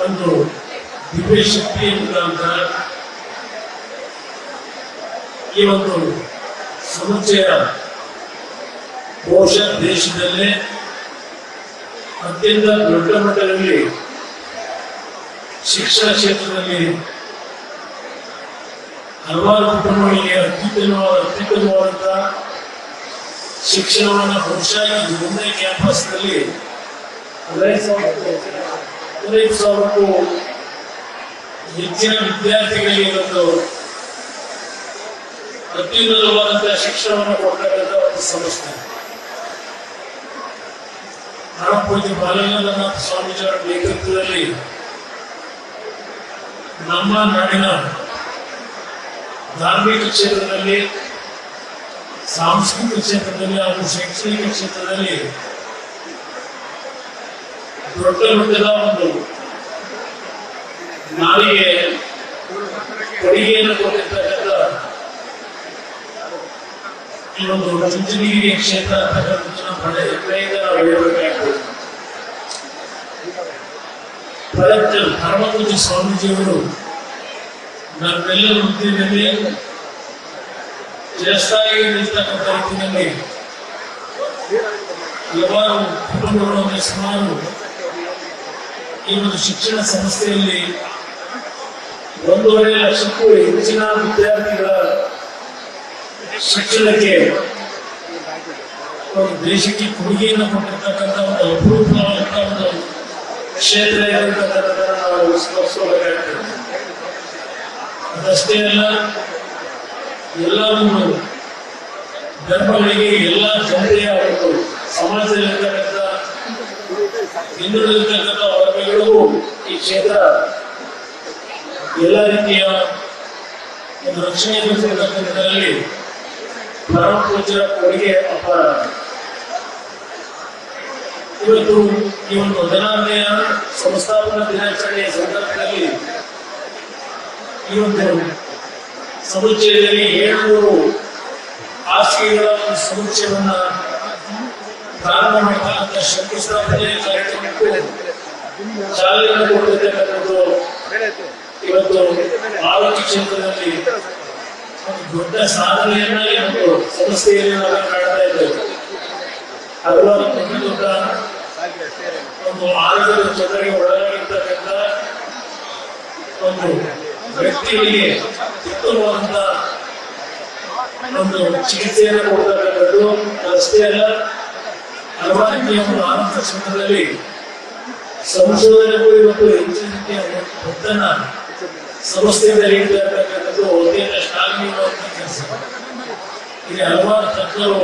ಒಂದು ದಿವ್ಯ ಶಕ್ತಿ ಈ ಒಂದು ಸಮುಚ್ಚಯ ಬಹುಶಃ ದೇಶದಲ್ಲೇ ಅತ್ಯಂತ ದೊಡ್ಡ ಮಟ್ಟದಲ್ಲಿ ಶಿಕ್ಷಣ ಕ್ಷೇತ್ರದಲ್ಲಿ ಹಲವಾರು ಕುಟುಂಬಗಳಿಗೆ ಅತ್ಯುತ್ತಮವಾದ, ಅತ್ಯುತ್ತಮವಾದಂತಹ ಶಿಕ್ಷಣವನ್ನು ಬಹುಶಃ ಕ್ಯಾಂಪಸ್ ಕ್ಯಾಂಪಸ್ನಲ್ಲಿ ಹದಿನೈದು ಹೆಚ್ಚಿನ ವಿದ್ಯಾರ್ಥಿಗಳಿಗೆ ಇವತ್ತು ಅತ್ಯುನ್ನತವಾದಂತಹ ಶಿಕ್ಷಣವನ್ನು ಕೊಡ್ತಕ್ಕಂಥ ಒಂದು ಸಂಸ್ಥೆ ಪರಮಪೂಜ್ಯ ಬಾಲಗಂಗನಾಥ ಸ್ವಾಮೀಜಿಯವರ ನೇತೃತ್ವದಲ್ಲಿ ನಮ್ಮ ನಾಡಿನ ಧಾರ್ಮಿಕ ಕ್ಷೇತ್ರದಲ್ಲಿ, ಸಾಂಸ್ಕೃತಿಕ ಕ್ಷೇತ್ರದಲ್ಲಿ ಹಾಗೂ ಶೈಕ್ಷಣಿಕ ಕ್ಷೇತ್ರದಲ್ಲಿ ದೊಡ್ಡ ಮಟ್ಟದ ಒಂದು ನಾಡಿಗೆ ಕೊಡುಗೆಯನ್ನು ಕೊಟ್ಟಿರ್ತಕ್ಕಂಥ ಈ ಒಂದು ಚುಂಚನಗಿರಿ ಕ್ಷೇತ್ರ ಅಂತಕ್ಕಂಥದ್ದನ್ನ ಬಹಳ ಹೆಮ್ಮೆಯಿಂದ ನಾವು ಹೇಳಬೇಕಾಗ್ತದೆ ಪ್ರಯತ್ನ ಪರಮಪೂಜ್ಯ ಸ್ವಾಮೀಜಿಯವರು ನಮ್ಮೆಲ್ಲರ ವೃತ್ತಿಯಲ್ಲಿ ಜಸ್ತಾಗಿ ನಿಲ್ತಕ್ಕಂಥ ರೀತಿಯಲ್ಲಿ ಹಲವಾರು ಕುಟುಂಬಗಳನ್ನು ಸುಮಾರು ಈ ಒಂದು ಶಿಕ್ಷಣ ಸಂಸ್ಥೆಯಲ್ಲಿ ಒಂದೂವರೆ ಲಕ್ಷಕ್ಕೂ ಹೆಚ್ಚಿನ ವಿದ್ಯಾರ್ಥಿಗಳ ಶಿಕ್ಷಣಕ್ಕೆ ದೇಶಕ್ಕೆ ಕೊಡುಗೆಯನ್ನು ಕೊಟ್ಟಿರ್ತಕ್ಕಂಥ ಒಂದು ಅಪರೂಪವಾದಂಥ ಒಂದು ಕ್ಷೇತ್ರ ಅದಷ್ಟೇ ಅಲ್ಲ ಎಲ್ಲ ಒಂದು ಧರ್ಮಗಳಿಗೆ ಎಲ್ಲ ಜನತೆಯ ಒಂದು ಸಮಾಜದಲ್ಲಿರ್ತಕ್ಕಂಥ ಹಿಂದುಳಿದಿರ್ತಕ್ಕಂಥ ವರ್ಗಗಳಿಗೂ ಈ ಕ್ಷೇತ್ರ ಎಲ್ಲ ರೀತಿಯ ಒಂದು ರಕ್ಷಣೆ ನಿಟ್ಟಿನಲ್ಲಿ ಪರಮ ಪೂಜ್ಯರ ಕೊಡುಗೆ ಅಪಾರ. ಇವತ್ತು ಈ ಒಂದು ಹದಿನಾರನೆಯ ಸಂಸ್ಥಾಪನಾ ದಿನಾಚರಣೆಯ ಸಂದರ್ಭದಲ್ಲಿ ಈ ಒಂದು ಸಮುಚ್ಚಯದಲ್ಲಿ ಏಳ್ನೂರು ಆಸ್ತಿಗಳ ಸಮುಚ್ಚಯವನ್ನ ಪ್ರಾರಂಭ ಮಾಡತಕ್ಕಂಥ ಶಂಕುಸ್ಥಾಪನೆ ಕಾರ್ಯಕ್ರಮಕ್ಕೂ ಚಾಲನೆ ಇವತ್ತು ಆರೋಗ್ಯ ಒಂದು ದೊಡ್ಡ ಸಾಧನೆಯನ್ನ ಒಂದು ಸಂಸ್ಥೆಯಲ್ಲಿ ನಾವು ಕಾಣ್ತಾ ಇದ್ದೇವೆ ಹಲವಾರು ದೊಡ್ಡ ಒಂದು ಆರೋಗ್ಯದ ಜೊತೆಗೆ ಒಳಗಾಗಿರ್ತಕ್ಕಂಥ ಒಂದು ವ್ಯಕ್ತಿಗಳಿಗೆ ಒಂದು ಚಿಕಿತ್ಸೆಯನ್ನು ಕೊಡ್ತಕ್ಕಂಥದ್ದು. ಅಷ್ಟೇ ಒಂದು ಆರೋಗ್ಯ ಕ್ಷೇತ್ರದಲ್ಲಿ ಸಂಶೋಧನೆಗೂ ಇವತ್ತು ಹೆಚ್ಚಿನ ರೀತಿಯ ಒತ್ತನ್ನ ಸಂಸ್ಥೆಯಿಂದ ನೀಡ್ತಾ ಇರ್ತಕ್ಕಂಥದ್ದು ಅತ್ಯಂತ ಶ್ಲಾಘನೀಯವಾದಂಥ ಕೆಲಸ. ಇಲ್ಲಿ ಹಲವಾರು ತಜ್ಞರು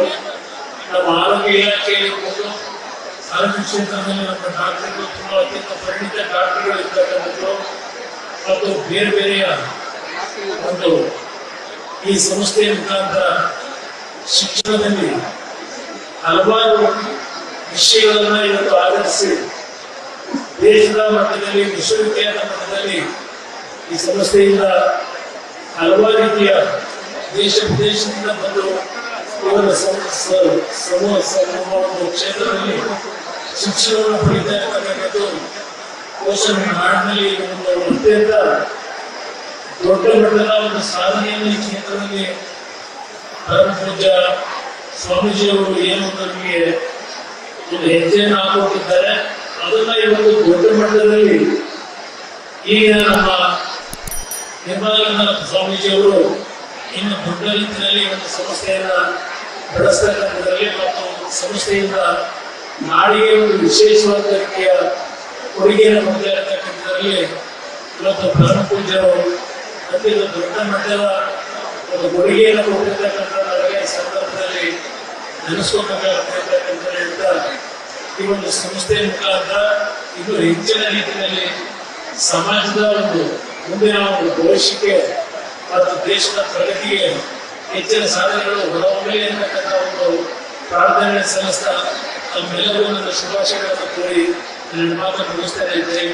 ನಮ್ಮ ಆರೋಗ್ಯ ಇಲಾಖೆ ಇರ್ಬೋದು ಆರೋಗ್ಯ ಕ್ಷೇತ್ರದಲ್ಲಿ ನಮ್ಮ ಡಾಕ್ಟರ್ಗಳು ತುಂಬಾ ಅತ್ಯಂತ ಪರಿಣಿತ ಡಾಕ್ಟರ್ಗಳು ಇರ್ತಕ್ಕಂಥದ್ದು ಮತ್ತು ಬೇರೆ ಬೇರೆಯ ಒಂದು ಈ ಸಂಸ್ಥೆಯ ಮುಖಾಂತರ ಶಿಕ್ಷಣದಲ್ಲಿ ಹಲವಾರು ವಿಷಯಗಳನ್ನ ಇವತ್ತು ಆಧರಿಸಿ ದೇಶದ ಮಟ್ಟದಲ್ಲಿ, ವಿಶ್ವವಿದ್ಯಾಲಯದ ಮಟ್ಟದಲ್ಲಿ ಈ ಸಂಸ್ಥೆಯಿಂದ ಹಲವಾರು ರೀತಿಯ ದೇಶ ವಿದೇಶದಿಂದ ಬಂದು ಇವರ ಸಮ- ಸಮೂಹ ಒಂದು ಕ್ಷೇತ್ರದಲ್ಲಿ ಶಿಕ್ಷಣವನ್ನು ಪಡಿತಾ ಇರ್ತಕ್ಕಂಥದ್ದು ಪೋಷಣ ನಾಡಿನಲ್ಲಿ ಒಂದು ಅತ್ಯಂತ ದೊಡ್ಡ ಮಟ್ಟದ ಒಂದು ಸಾಧನೆಯನ್ನು ಈ ಕ್ಷೇತ್ರದಲ್ಲಿ ಪರಮ ಪೂಜ್ಯ ಸ್ವಾಮೀಜಿಯವರು ಏನು ನಮಗೆ ಒಂದು ಹೆಜ್ಜೆಯನ್ನು ಹಾಕೊಂಡಿದ್ದಾರೆ ಅದನ್ನ ಇವತ್ತು ದೊಡ್ಡ ಮಟ್ಟದಲ್ಲಿ ಈಗ ನಮ್ಮ ನಿರ್ಮಲಾನಂದ ಸ್ವಾಮೀಜಿಯವರು ಇನ್ನು ದೊಡ್ಡ ರೀತಿಯಲ್ಲಿ ಒಂದು ಸಂಸ್ಥೆಯನ್ನ ಬೆಳೆಸ್ತಕ್ಕಂಥದ್ರಲ್ಲಿ ಮತ್ತು ಸಂಸ್ಥೆಯಿಂದ ನಾಡಿಗೆ ಒಂದು ವಿಶೇಷವಾದ ರೀತಿಯ ಕೊಡುಗೆಯನ್ನು ಕೊಡ್ತಾ ಇರತಕ್ಕಂಥದ್ರಲ್ಲಿ ಇವತ್ತು ಪರಮ ಪೂಜ್ಯರು ಅತ್ಯಂತ ದೊಡ್ಡ ಮಟ್ಟದ ಒಂದು ಕೊಡುಗೆಯನ್ನು ಕೊಟ್ಟಿರ್ತಕ್ಕಂಥ ನನಗೆ ಈ ಅಂತ ಹೇಳ್ತಾ ಈ ಒಂದು ಸಂಸ್ಥೆಯ ಮುಖಾಂತರ ಇದು ಹೆಚ್ಚಿನ ರೀತಿಯಲ್ಲಿ ಸಮಾಜದ ಒಂದು ಮುಂದಿನ ಒಂದು ಭವಿಷ್ಯಕ್ಕೆ ಮತ್ತು ದೇಶದ ಪ್ರಗತಿಗೆ ಹೆಚ್ಚಿನ ಸಾಧನೆಗಳು ಹೊರಹೊಮ್ಮಲಿ ಅಂತಕ್ಕಂಥ ಒಂದು ಪ್ರಾರ್ಥನೆ ಸಲ್ಲಿಸ್ತಾ ತಮ್ಮೆಲ್ಲರಿಗೂ ನನ್ನ ಶುಭಾಶಯಗಳನ್ನು ಕೋರಿ ನನ್ನ ಮಾತನ್ನು ಮುಗಿಸ್ತೇನೆ ಜಯ